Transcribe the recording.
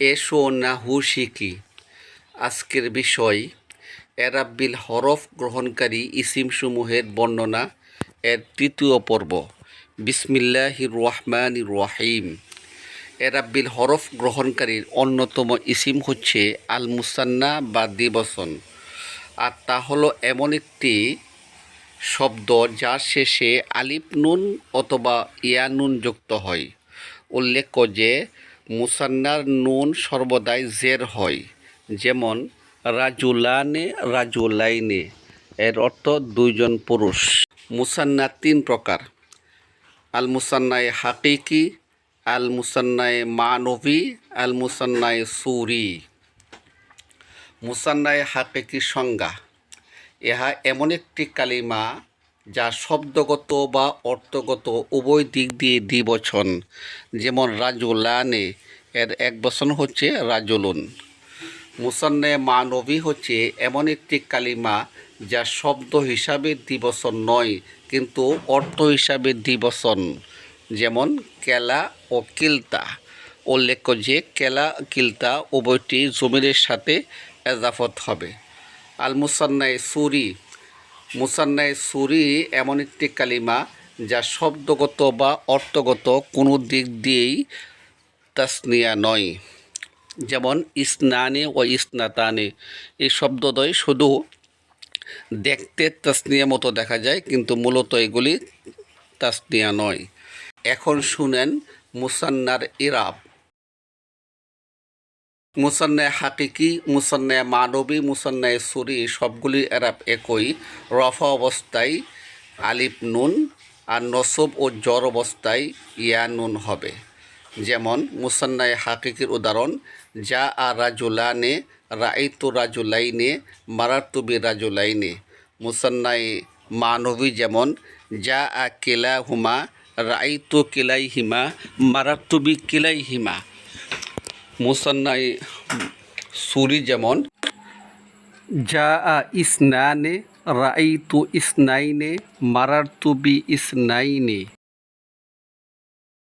এসো না হু শিখি আজকের বিষয় এরাব্বিল হরফ গ্রহণকারী ইসিমসমূহের বর্ণনা, এর তৃতীয় পর্ব। বিসমিল্লাহির রহমান রহিম। এরাব্বিল হরফ গ্রহণকারীর অন্যতম ইসিম হচ্ছে আল মুসান্না বা দিবসন আর তা হলো এমন একটি শব্দ যার শেষে আলিফ নুন অথবা ইয়া নুন যুক্ত হয়। উল্লেখ্য যে মুসান্নার নুন সর্বদাই জের হয়। যেমন, রাজুলানে রাজুলাইনে, এর অর্থ দুইজন পুরুষ। মুসান্না তিন প্রকার। আল মুসান্নায় হাকিকি আল মুসান্নায় মানবী আল মুসান্নায় সুরি। মুসান্নায় হাকিকি সংজ্ঞা। ইহা এমন একটি কালিমা যা শব্দগত বা অর্থগত উভয় দিক দিয়ে দ্বিবচন। যেমন রাজুলানে এর এক বচন হচ্ছে রাজুলুন। মুসান্নে মানবী হচ্ছে এমন একটি কালিমা যা শব্দ হিসাবে দ্বিবচন নয়, কিন্তু অর্থ হিসাবে দ্বিবচন। যেমন কেলা ও কিলতা। উল্লেখ্য যে কেলা, কিলতা উভয়টি জমিরের সাথে এজাফত হবে। আল মুসান্নায় সুরি মুসান্নায় সুরি এমন একটি কালিমা যা শব্দগত বা অর্থগত কোনো দিক দিয়েই তাসনিয়া নয়। যেমন ইসনানে ও ইসনাতানে, এই শব্দদ্বয় শুধু দেখতে তাসনিয়া মতো দেখা যায়, কিন্তু মূলত এগুলি তাসনিয়া নয়। এখন শুনেন মুসান্নার ইরাব। মুসান্নায় হাকিকি, মুসান্নায় মানবী, মুসান্নায় সুরি সবগুলি এরাব একই। রফা অবস্থায় আলিফ নুন আর নসব ও জ্বর অবস্থায় ইয়া নুন হবে। যেমন মুসান্নায় হাকিকির উদাহরণ, যা আ রাজুলানে, রাইতু রাজুলাইনে মারাতুবি রাজুলাইনে। মুসান্নায় মানবী যেমন, যা আ কেলা হুমা রাইতু কেলাই হিমা মারাতুবি কেলাই হিমা মুসান্নাই সুরি যেমন। যা আ ইসনানে রাইতু ইসনাইনে মারারতু বি ইসনাইনে।